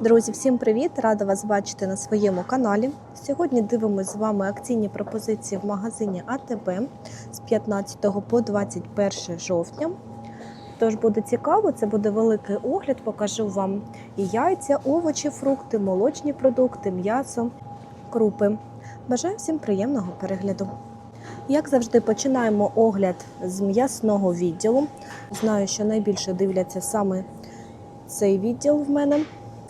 Друзі, всім привіт! Рада вас бачити на своєму каналі. Сьогодні дивимося з вами акційні пропозиції в магазині АТБ з 15 по 21 жовтня. Тож буде цікаво, це буде великий огляд. Покажу вам і яйця, овочі, фрукти, молочні продукти, м'ясо, крупи. Бажаю всім приємного перегляду. Як завжди, починаємо огляд з м'ясного відділу. Знаю, що найбільше дивляться саме цей відділ в мене.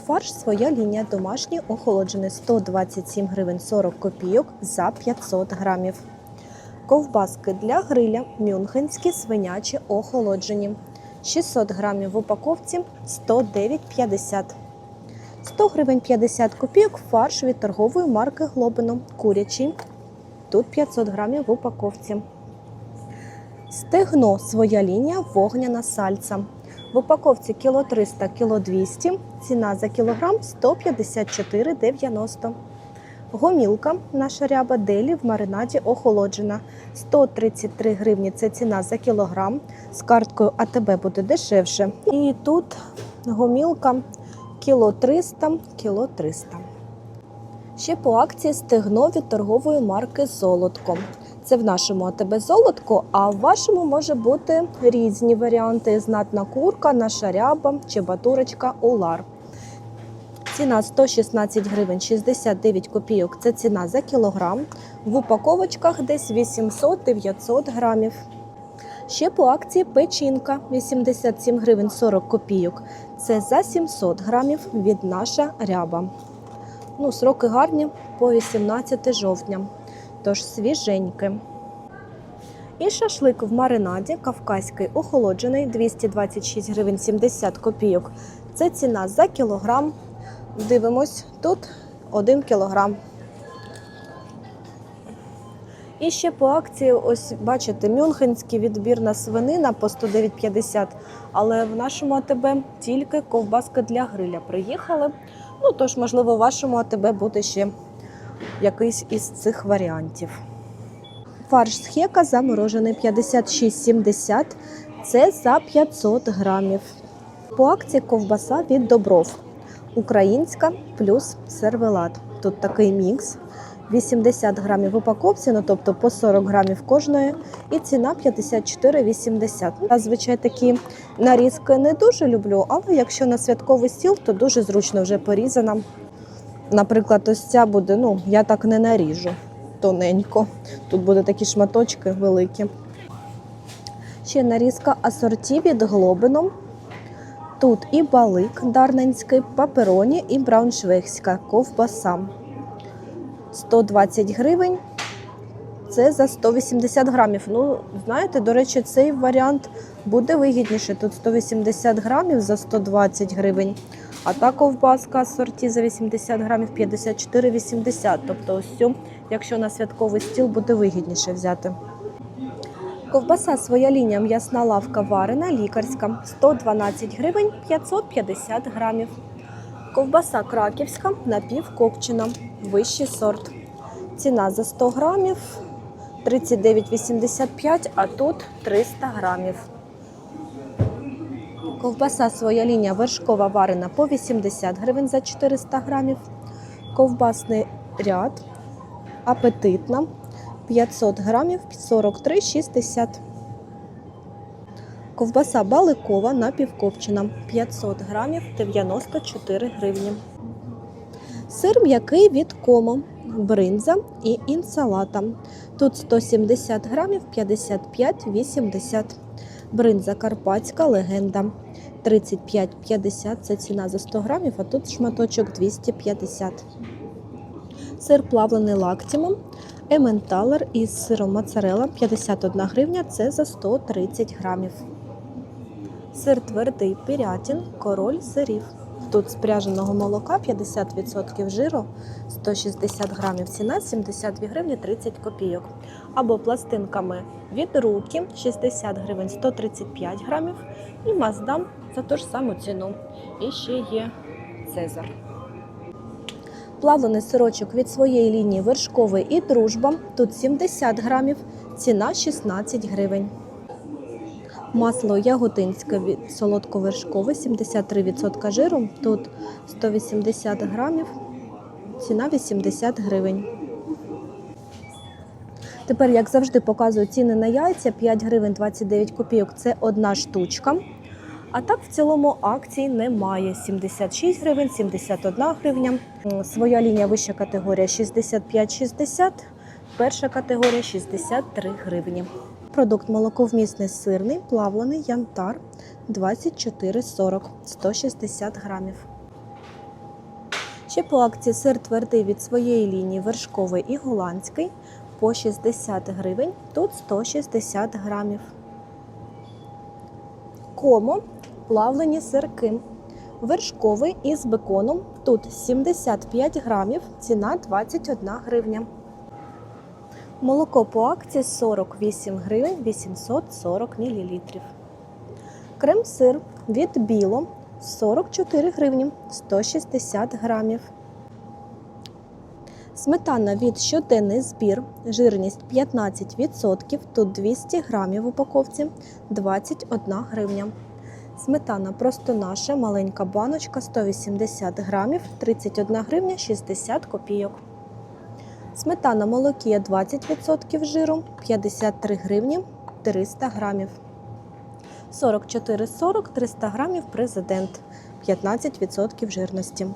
Фарш своя лінія домашній охолоджений 127 гривень 40 копійок за 500 грамів. Ковбаски для гриля мюнхенські свинячі охолоджені. 600 грамів в упаковці 109,50. 100 гривень 50 копійок фарш від торгової марки Глобино курячий. Тут 500 грамів в упаковці. Стегно своя лінія вогняна сальца. В упаковці кіло 300, кіло 200, ціна за кілограм 154,90. Гомілка наша ряба делі в маринаді охолоджена. 133 гривні це ціна за кілограм. З карткою АТБ буде дешевше. І тут гомілка кіло 300, кіло 300. Ще по акції стегно від торгової марки Золотко. Це в нашому АТБ золотко, а в вашому може бути різні варіанти: знатна курка, наша ряба, чебатурочка, улар. Ціна 116 гривень 69 копійок. Це ціна за кілограм. В упаковочках десь 800-900 грамів. Ще по акції печінка 87 гривень 40 копійок. Це за 700 грамів від наша ряба. Ну, сроки гарні по 18 жовтня тож свіженьке. І шашлик в маринаді кавказький охолоджений 226 гривень 70 копійок. Це ціна за кілограм. Дивимось, тут 1 кілограм. І ще по акції, ось бачите, мюнхенський відбірна свинина по 109,50. Але в нашому АТБ тільки ковбаска для гриля приїхали. Ну тож, можливо, в вашому АТБ буде ще якийсь із цих варіантів. Фарш з хека заморожений 56,70. Це за 500 грамів. По акції ковбаса від добров. Українська плюс сервелат. Тут такий мікс. 80 грамів в упаковці, ну тобто по 40 грамів кожної, і ціна 54,80. Зазвичай такі нарізки не дуже люблю, але якщо на святковий стіл, то дуже зручно вже порізана. Наприклад, ось ця буде, ну, я так не наріжу тоненько. Тут будуть такі шматочки великі. Ще нарізка асорті від глобином. Тут і балик дарненський, папероні і брауншвейгська ковбаса. 120 гривень. Це за 180 грамів. Ну, знаєте, до речі, цей варіант буде вигідніше. Тут 180 грамів за 120 гривень. А та ковбаска сорті за 80 грамів 54,80. Тобто, ось цю, якщо на святковий стіл, буде вигідніше взяти. Ковбаса своя лінія м'ясна лавка варена, лікарська 112 гривень 550 грамів. Ковбаса краківська напівкопчена, вищий сорт. Ціна за 100 грамів 39,85, а тут 300 грамів. Ковбаса своя лінія вершкова варена по 80 гривень за 400 грамів. Ковбасний ряд апетитна 500 грамів 43,60. Ковбаса баликова напівкопчена 500 грамів 94 гривні. Сир м'який від комо, бринза і інсалата. Тут 170 грамів 55,80. Бринза карпатська легенда 35,50 це ціна за 100 грамів, а тут шматочок 250. Сир плавлений лактімом, ементалер із сиром моцарелла 51 гривня, це за 130 грамів. Сир твердий пірятін, король сирів. Тут з пряженого молока 50% жиру, 160 грамів ціна, 72 гривні 30 копійок. Або пластинками від руки 60 гривень 135 грамів. І маздам за ту ж саму ціну. І ще є Цезар. Плавлений сирочок від своєї лінії вершковий і дружба. Тут 70 грамів, ціна 16 гривень. Масло яготинське від солодковершкове, 73% жиру. Тут 180 грамів, ціна 80 гривень. Тепер, як завжди, показую ціни на яйця 5 гривень 29 копійок це одна штучка. А так в цілому акцій немає. 76 гривень, 71 гривня. Своя лінія вища категорія 65-60, перша категорія 63 гривні. Продукт молоковмісний сирний, плавлений янтар 24,40, 160 грамів. Ще по акції сир твердий від своєї лінії вершковий і голландський по 60 гривень, тут 160 грамів. Комо плавлені сирки. Вершковий із беконом. Тут 75 грамів, ціна 21 гривня. Молоко по акції 48 гривень 840 мл. Крем-сир від біло 44 гривні 160 грамів. Сметана від щоденний збір, жирність 15%, тут 200 грамів в упаковці 21 гривня. Сметана просто наша, маленька баночка 180 грамів, 31 гривня 60 копійок. Сметана молокія 20% жиру, 53 гривні 300 грамів. 44,40 300 грамів президент, 15% жирності.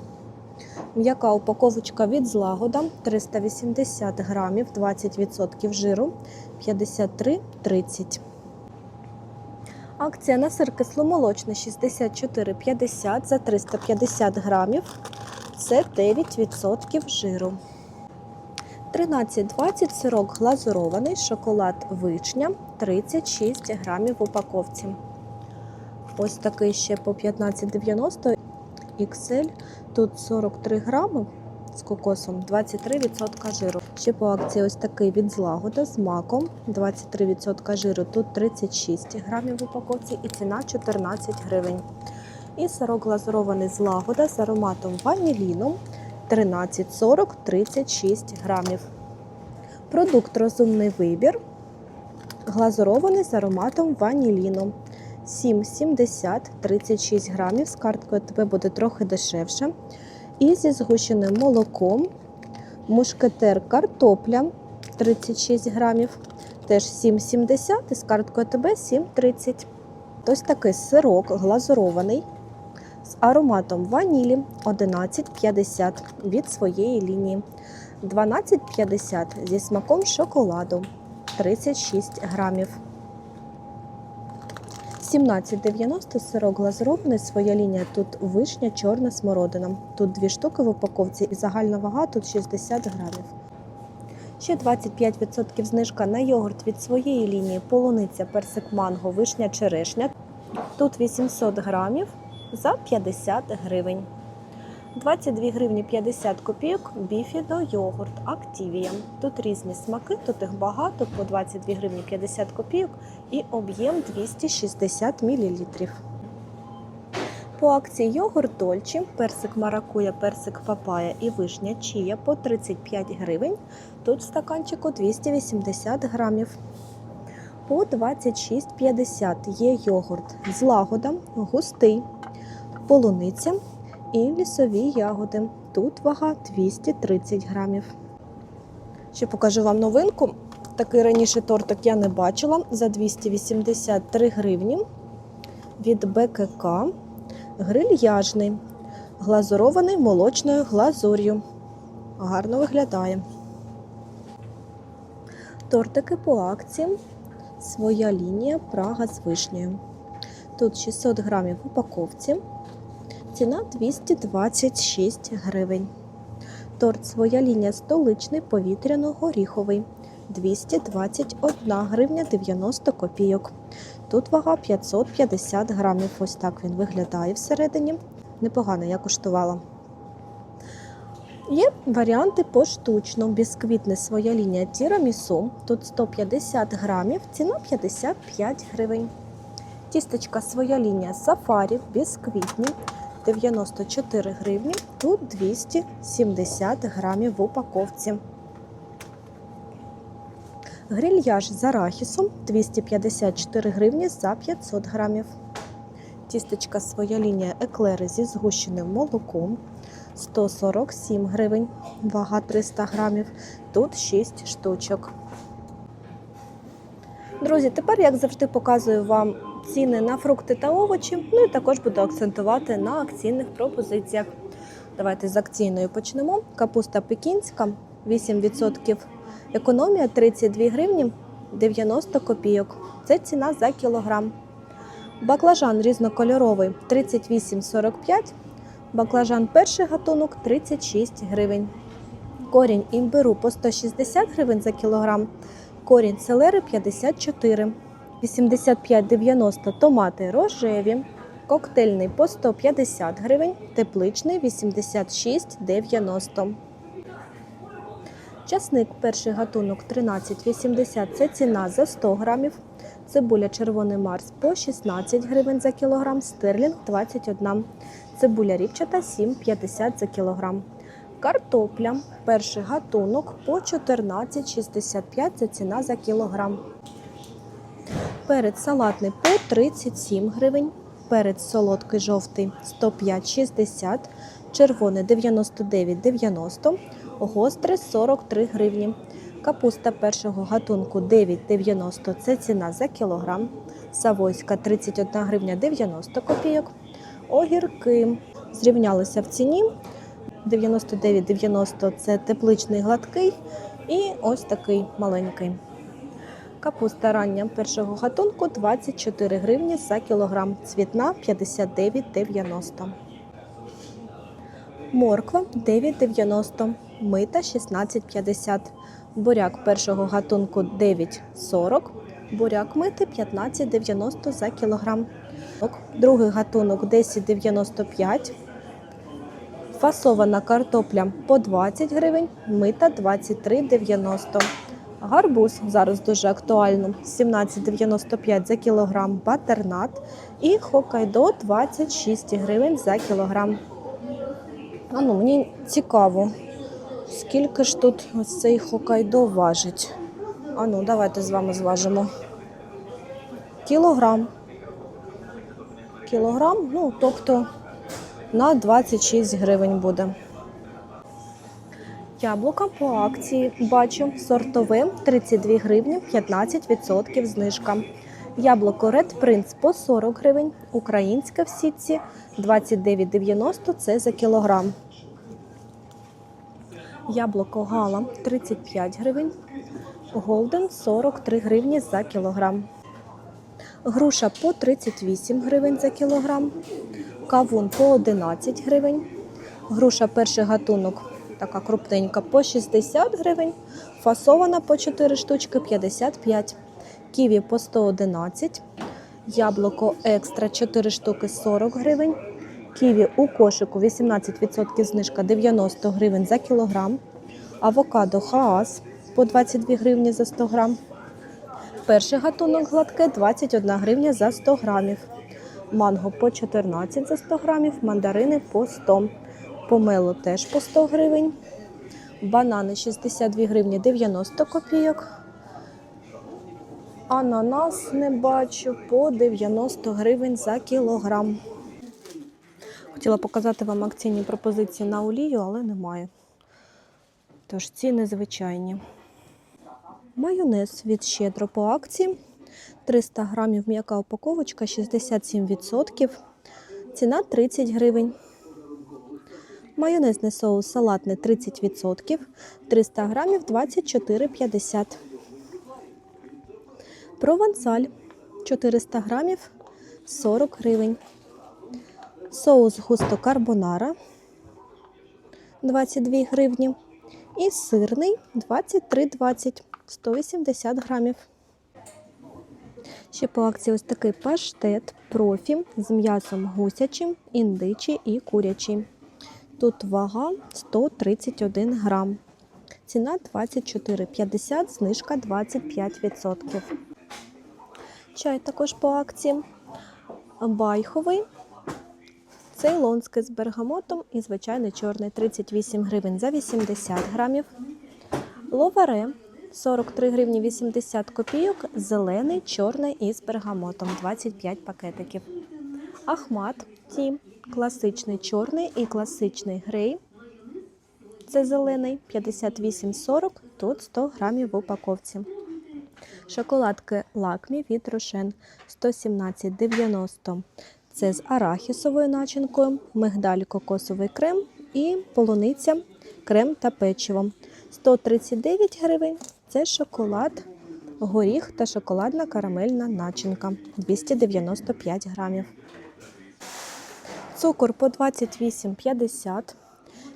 М'яка упаковочка від злагода 380 грамів, 20% жиру, 53,30. Акція на сир кисломолочний 64,50 за 350 грамів. Це 9% жиру. 13,20 сирок глазурований, шоколад вишня 36 грамів в упаковці. Ось такий ще по 15,90 XL. Тут 43 грами з кокосом, 23% жиру. Ще по акції ось такий від злагода з маком, 23% жиру, тут 36 грамів в упаковці і ціна 14 гривень. І сирок глазурований з лагода з ароматом ваніліну 13,40 36 грамів. Продукт розумний вибір. Глазурований з ароматом ваніліну. 7,70 36 грамів. З карткою тебе буде трохи дешевше. І зі згущеним молоком. Мушкетер картопля 36 грамів. Теж 7,70 і з карткою ТБ 7,30. Ось такий сирок глазурований з ароматом ванілі 11,50 від своєї лінії. 12,50 зі смаком шоколаду 36 грамів. 17,90 сирок глазурований, своя лінія. Тут вишня, чорна смородина. Тут дві штуки в упаковці і загальна вага тут 60 грамів. Ще 25% знижка на йогурт від своєї лінії полуниця, персик манго, вишня, черешня. Тут 800 грамів за 50 гривень. 22 гривні 50 копійок біфідо йогурт Активія. Тут різні смаки, тут їх багато, по 22 гривні 50 копійок і об'єм 260 мл. По акції йогурт Дольчі, персик маракуя, персик папая і вишня чія по 35 гривень. Тут в стаканчику 280 грамів. По 26,50 є йогурт з лагодом, густий, полуниця і лісові ягоди. Тут вага 230 грамів. Ще покажу вам новинку. Такий раніше тортик я не бачила за 283 гривні від БКК. Грильяжний, глазурований молочною глазур'ю. Гарно виглядає. Тортики по акції. Своя лінія Прага з вишнею. Тут 600 грамів в упаковці. Ціна 226 гривень. Торт своя лінія столичний повітряно-горіховий 221 гривня 90 копійок. Тут вага 550 грамів. Ось так він виглядає всередині. Непогано я куштувала. Є варіанти поштучно. Бісквітне своя лінія тірамісу. Тут 150 грамів, ціна 55 гривень. Тістечка своя лінія сафарі, бісквітні 94 гривні, тут 270 грамів в упаковці. Грильяж з арахісом 254 гривні за 500 грамів. Тістечка своя лінія еклери зі згущеним молоком 147 гривень, вага 300 грамів. Тут 6 штучок. Друзі, тепер, як завжди, показую вам ціни на фрукти та овочі. Ну і також буду акцентувати на акційних пропозиціях. Давайте з акційною почнемо. Капуста пекінська 8%. Економія 32 гривні 90 копійок. Це ціна за кілограм. Баклажан різнокольоровий 38,45. Баклажан перший гатунок 36 гривень. Корінь імбиру по 160 гривень за кілограм. Корінь селери 54. 85,90 томати рожеві. Коктейльний по 150 гривень, тепличний 86,90. Часник перший гатунок 13,80 це ціна за 100 грамів. Цибуля червоний Марс по 16 гривень за кілограм, стерлінг 21. Цибуля ріпчата 7,50 за кілограм. Картопля перший гатунок по 14,65 це ціна за кілограм. Перець салатний по 37 гривень. Перець солодкий жовтий 105,60, червоний 99,90, гострий 43 гривні. Капуста першого гатунку 9,90 це ціна за кілограм. Савойська 31 гривня 90 копійок. Огірки зрівнялися в ціні. 99,90 це тепличний гладкий і ось такий маленький. Капуста рання першого гатунку 24 гривні за кілограм. Цвітна 59,90. Морква 9,90. Мита 16,50. Буряк першого гатунку 9,40. Буряк мити 15,90 за кілограм. Другий гатунок 10,95. Фасована картопля по 20 гривень, мита 23,90. Гарбуз зараз дуже актуально 17,95 за кілограм батернат і хокайдо 26 гривень за кілограм. А ну, мені цікаво, скільки ж тут ось цей хокайдо важить. А ну, давайте з вами зважимо. Кілограм. Кілограм, ну, тобто на 26 гривень буде. Яблука по акції бачу сортове 32 гривні 15% знижка. Яблуко Red Prince по 40 гривень, українське в сітці 29,90 це за кілограм. Яблуко Гала 35 гривень, Голден 43 гривні за кілограм. Груша по 38 гривень за кілограм. Кавун по 11 гривень. Груша перший гатунок така крупненька по 60 гривень. Фасована по 4 штучки 55. Ківі по 111. Яблуко екстра 4 штуки 40 гривень. Ківі у кошику 18% знижка 90 гривень за кілограм. Авокадо Хаас по 22 гривні за 100 грам. Перший гатунок гладке 21 гривня за 100 грамів. Манго по 14 за 100 грамів, мандарини по 100. Помело теж по 100 гривень. Банани 62 гривні 90 копійок. Ананас не бачу по 90 гривень за кілограм. Хотіла показати вам акційні пропозиції на олію, але немає. Тож ціни звичайні. Майонез від щедро по акції. 300 грамів м'яка упаковочка 67%. Ціна 30 гривень. Майонезний соус салатний 30%. 300 грамів 24,50. Провансаль 400 грамів 40 гривень. Соус густо карбонара 22 гривні. І сирний 23,20 180 грамів. Ще по акції ось такий паштет профі з м'ясом гусячим, індичий і курячий. Тут вага 131 грам. Ціна 24,50, знижка 25%. Чай також по акції. Байховий, цейлонський з бергамотом і звичайний чорний 38 гривень за 80 грамів. Ловаре 43 гривні 80 копійок, зелений, чорний із бергамотом 25 пакетиків. Ахмат Ті, класичний чорний і класичний грей. Це зелений 58,40, тут 100 грамів в упаковці. Шоколадки лакмі від Рошен 117,90. Це з арахісовою начинкою, мигдаль кокосовий крем і полуниця, крем та печиво. 139 гривень це шоколад, горіх та шоколадна карамельна начинка 295 грамів. Цукор по 28,50,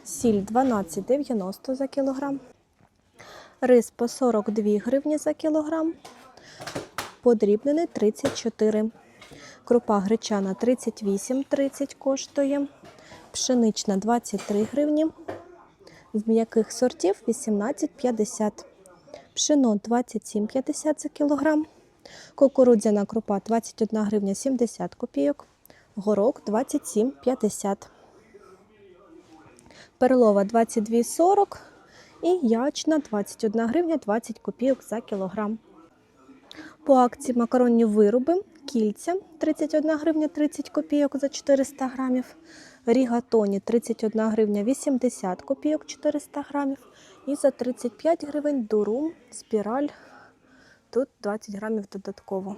сіль 12,90 за кілограм, рис по 42 гривні за кілограм, подрібнений 34. Крупа гречана 38,30 коштує, пшенична 23 гривні, з м'яких сортів 18,50, пшено 27,50 за кілограм, кукурудзяна крупа 21 гривня 70 копійок, горок 27,50, перлова 22,40 і ячна 21 гривня 20 копійок за кілограм. По акції макаронні вироби, кільця 31 гривня 30 копійок за 400 грамів, рігатоні 31 гривня 80 копійок 400 грамів. І за 35 гривень дурум, спіраль, тут 20 грамів додатково.